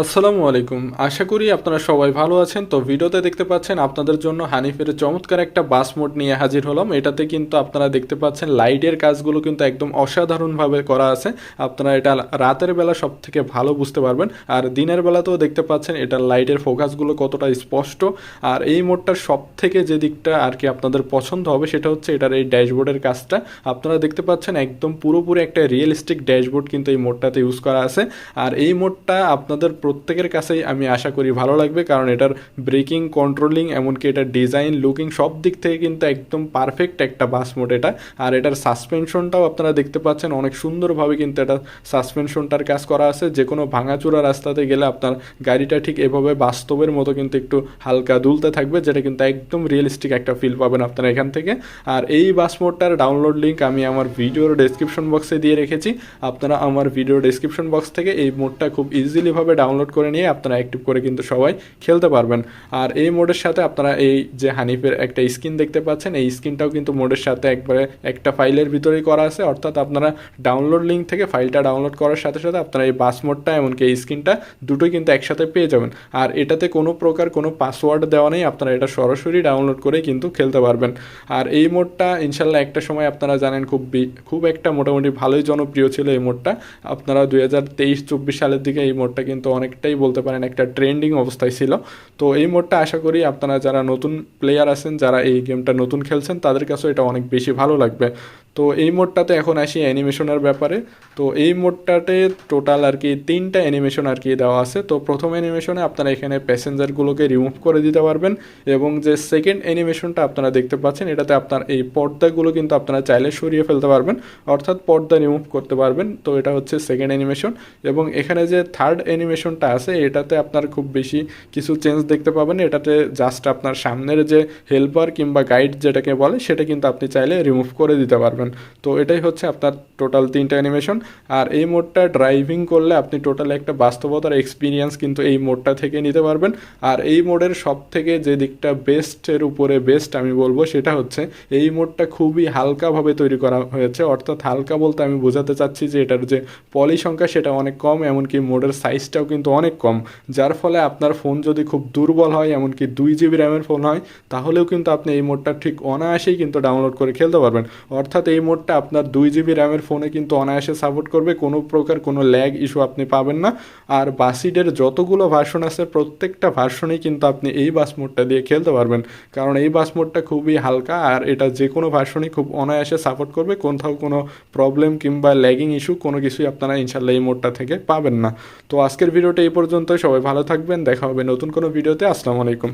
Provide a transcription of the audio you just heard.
আসসালামু আলাইকুম। আশা করি আপনারা সবাই ভালো আছেন। তো ভিডিওতে দেখতে পাচ্ছেন আপনাদের জন্য হানিফের চমৎকার একটা বাস মোড নিয়ে হাজির হলাম। এটাতে কিন্তু আপনারা দেখতে পাচ্ছেন লাইটের কাজগুলো কিন্তু একদম অসাধারণভাবে করা আছে। আপনারা এটা রাতের বেলা সব থেকে ভালো বুঝতে পারবেন। আর দিনের বেলাতেও দেখতে পাচ্ছেন এটার লাইটের ফোকাসগুলো কতটা স্পষ্ট। আর এই মোডটার সব থেকে যে দিকটা আর কি আপনাদের পছন্দ হবে সেটা হচ্ছে এটার এই ড্যাশবোর্ডের কাজটা। আপনারা দেখতে পাচ্ছেন একদম পুরোপুরি একটা রিয়েলিস্টিক ড্যাশবোর্ড কিন্তু এই মোডটাতে ইউজ করা আছে। আর এই মোডটা আপনাদের প্রত্যেকের কাছেই আমি আশা করি ভালো লাগবে, কারণ এটার ব্রেকিং, কন্ট্রোলিং, এমনকি এটার ডিজাইন, লুকিং সব দিক থেকে কিন্তু একদম পারফেক্ট একটা বাস মোড এটা। আর এটার সাসপেনশনটাও আপনারা দেখতে পাচ্ছেন, অনেক সুন্দরভাবে কিন্তু এটা সাসপেনশনটার কাজ করা আছে। যে কোনো ভাঙাচোরা রাস্তাতে গেলে আপনার গাড়িটা ঠিক এভাবে বাস্তবের মতো কিন্তু একটু হালকা দুলতে থাকবে, যেটা কিন্তু একদম রিয়েলিস্টিক একটা ফিল পাবেন আপনারা এখান থেকে। আর এই বাস মোডটার ডাউনলোড লিঙ্ক আমি আমার ভিডিওর ডেসক্রিপশন বক্সে দিয়ে রেখেছি। আপনারা আমার ভিডিও ডেসক্রিপশন বক্স থেকে এই মোডটা খুব ইজিলিভাবে ডাউনলোড করে নিয়ে আপনারা অ্যাক্টিভ করে কিন্তু সবাই খেলতে পারবেন। আর এই মোডের সাথে আপনারা এই যে হানিফের একটা স্ক্রিন দেখতে পাচ্ছেন, এই স্ক্রিনটাও কিন্তু মোডের সাথে একবারে একটা ফাইলের ভিতরেই করা আছে। অর্থাৎ আপনারা ডাউনলোড লিঙ্ক থেকে ফাইলটা ডাউনলোড করার সাথে সাথে আপনারা এই বাস মোডটা এমনকি এই স্ক্রিনটা দুটোই কিন্তু একসাথে পেয়ে যাবেন। আর এটাতে কোনো প্রকার কোনো পাসওয়ার্ড দেওয়া নেই, আপনারা এটা সরাসরি ডাউনলোড করেই কিন্তু খেলতে পারবেন। আর এই মোডটা ইনশাল্লাহ একটা সময় আপনারা জানেন খুব খুব একটা মোটামুটি ভালোই জনপ্রিয় ছিল এই মোডটা। আপনারা দুই হাজার তেইশ চব্বিশ সালের দিকে এই মোডটা কিন্তু অনেকটাই বলতে পারেন একটা ট্রেন্ডিং অবস্থায় ছিল। তো এই মোডটা আশা করি আপনারা যারা নতুন প্লেয়ার আছেন, যারা এই গেমটা নতুন খেলছেন, তাদের কাছেও এটা অনেক বেশি ভালো লাগবে। তো এই মোডটাতে এখন আসি অ্যানিমেশনের ব্যাপারে। তো এই মোডটাতে টোটাল আর কি তিনটা অ্যানিমেশন আর কি দেওয়া আছে। তো প্রথম অ্যানিমেশনে আপনারা এখানে প্যাসেঞ্জারগুলোকে রিমুভ করে দিতে পারবেন এবং যে সেকেন্ড অ্যানিমেশনটা আপনারা দেখতে পাচ্ছেন, এটাতে আপনার এই পর্দাগুলো কিন্তু আপনারা চাইলে সরিয়ে ফেলতে পারবেন। অর্থাৎ পর্দা রিমুভ করতে পারবেন। তো এটা হচ্ছে সেকেন্ড অ্যানিমেশন এবং এখানে যে থার্ড অ্যানিমেশনটা আছে, এটাতে আপনার খুব বেশি কিছু চেঞ্জ দেখতে পাবেন। এটাতে জাস্ট আপনার সামনের যে হেল্পার কিংবা গাইড যেটাকে বলে, সেটা কিন্তু আপনি চাইলে রিমুভ করে দিতে পারবেন। তো এটাই হচ্ছে আপনার টোটাল তিনটা অ্যানিমেশন আর এই মোডটা ড্রাইভিং করলে আপনি টোটাল একটা বাস্তবতার এক্সপিরিয়েন্স কিন্তু এই মোডটা থেকে নিতে পারবেন। আর এই মোডের সব থেকে যে দিকটা বেস্টের উপরে বেস্ট আমি বলব সেটা হচ্ছে এই মোডটা খুবই হালকাভাবে তৈরি করা হয়েছে। অর্থাৎ হালকা বলতে আমি বোঝাতে চাচ্ছি যে এটার যে পলি সংখ্যা সেটা অনেক কম, এমনকি মোডের সাইজটাও কিন্তু অনেক কম। যার ফলে আপনার ফোন যদি খুব দুর্বল হয়, এমনকি দুই জিবি র্যামের ফোন হয়, তাহলেও কিন্তু আপনি এই মোডটা ঠিক অনায়াসেই কিন্তু ডাউনলোড করে খেলতে পারবেন। অর্থাৎ এই মোডটা আপনার দুই জিবি র্যামের ফোনে কিন্তু অনায়াসে সাপোর্ট করবে। কোনো প্রকার কোনো ল্যাগ ইস্যু আপনি পাবেন না। আর বাসিডের যতগুলো ভার্সন আছে, প্রত্যেকটা ভার্সনেই কিন্তু আপনি এই বাস মোডটা দিয়ে খেলতে পারবেন। কারণ এই বাস মোডটা খুবই হালকা আর এটা যে কোনো ভার্সনই খুব অনায়াসে সাপোর্ট করবে। কোথাও কোনো প্রবলেম কিংবা ল্যাগিং ইস্যু কোনো কিছুই আপনারা ইনশাল্লাহ এই মোডটা থেকে পাবেন না। তো আজকের ভিডিওটা এই পর্যন্ত সবাই ভালো থাকবেন। দেখা হবে নতুন কোনো ভিডিওতে। আসসালামু আলাইকুম।